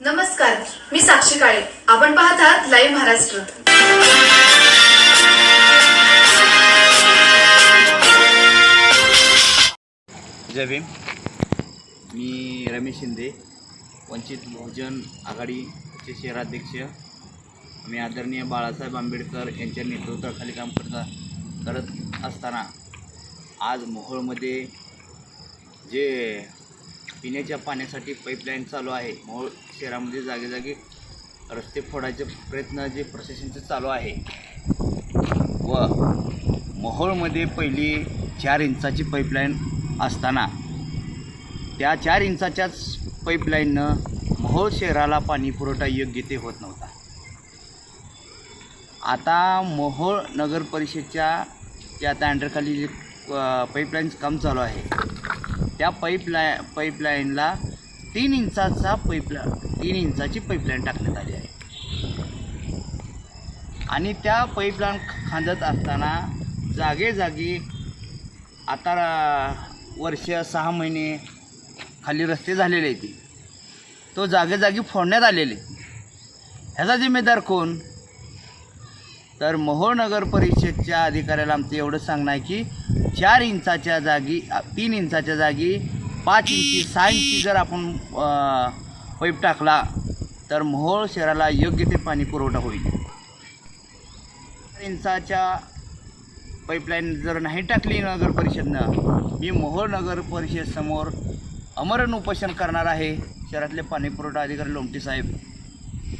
नमस्कार मी साक्षी काळे. आपण पाहत आहात लाईव्ह महाराष्ट्र जय भीम. मी रमेश शिंदे वंचित बहुजन आघाडीचे शहराध्यक्ष. मी आदरणीय बाळासाहेब आंबेडकर यांच्या नेतृत्वाखाली काम करता करत असताना आज मोहोळमध्ये जे पिण्याच्या पाण्यासाठी पाईपलाईन चालू आहे. मोहोळ शहरामध्ये जागेजागी रस्ते फोडायचे प्रयत्न जे प्रशासनचे चालू आहे. व मोहोळमध्ये पहिली चार इंचाची पाईपलाईन असताना त्या चार इंचाच्याच पाईपलाईननं मोहोळ शहराला पाणी पुरवठा योग्य ते होत नव्हता. आता मोहोळ नगर परिषदच्या त्या आता जे पाईपलाईनचं काम चालू आहे. त्या पाईपलाय पाईपलाईनला तीन इंचाचा पाईपला तीन इंचाची पाईपलाईन टाकण्यात आली आहे. आणि त्या पाईपलाईन खांदत असताना जागेजागी आता वर्ष सहा महिने खाली रस्ते झालेले आहेत. तो जागेजागी फोडण्यात आलेले ह्याचा जिम्मेदार कोण? तर मोहोळ नगर परिषदच्या अधिकाऱ्याला आमचं एवढं सांगणं आहे की चार इंचाच्या जागी तीन इंचाच्या जागी पाच इंची सहा इंची जर आपण पाईप टाकला तर मोहोळ शहराला योग्य ते पाणी पुरवठा होईल. चार इंचाच्या पाईपलाईन जर नाही टाकली नगर परिषदनं मी मोहोळ नगर परिषद समोर अमरण उपोषण करणार आहे. शहरातले पाणी पुरवठा अधिकारी लोमटे साहेब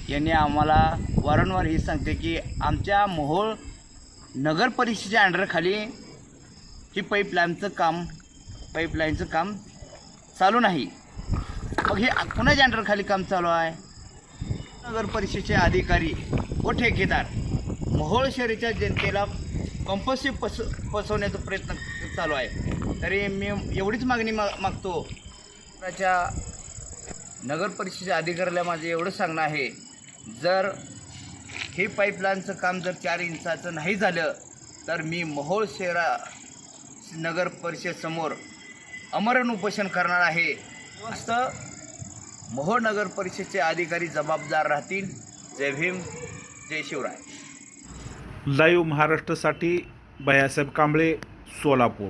यांनी आम्हाला वारंवार हे सांगते की आमच्या मोहोळ नगर परिषदेच्या अंडरखाली ही पाईपलाईनचं काम पाईपलाईनचं काम चालू नाही. मग हे कुणाच्या अंडरखाली काम चालू आहे? नगर परिषदेचे अधिकारी व ठेकेदार मोहोळ शहरीच्या जनतेला कंपल्सिव्ह पस पसवण्याचा प्रयत्न चालू आहे. तरी मी एवढीच मागणी मा मागतो. त्याच्या नगर परिषदेच्या अधिकाऱ्याला माझं एवढं सांगणं आहे जर हे पाईपलाईनचं काम जर चार इंचाचं नाही झालं तर मी मोहोळ शहरा नगर परिषद समोर अमरण उपोषण करणार आहे. मस्त मोहोळ नगर परिषदेचे अधिकारी जबाबदार राहतील. जय भीम जय शिवराय. लाईव्ह महाराष्ट्रासाठी भैयासाहेब कांबळे सोलापूर.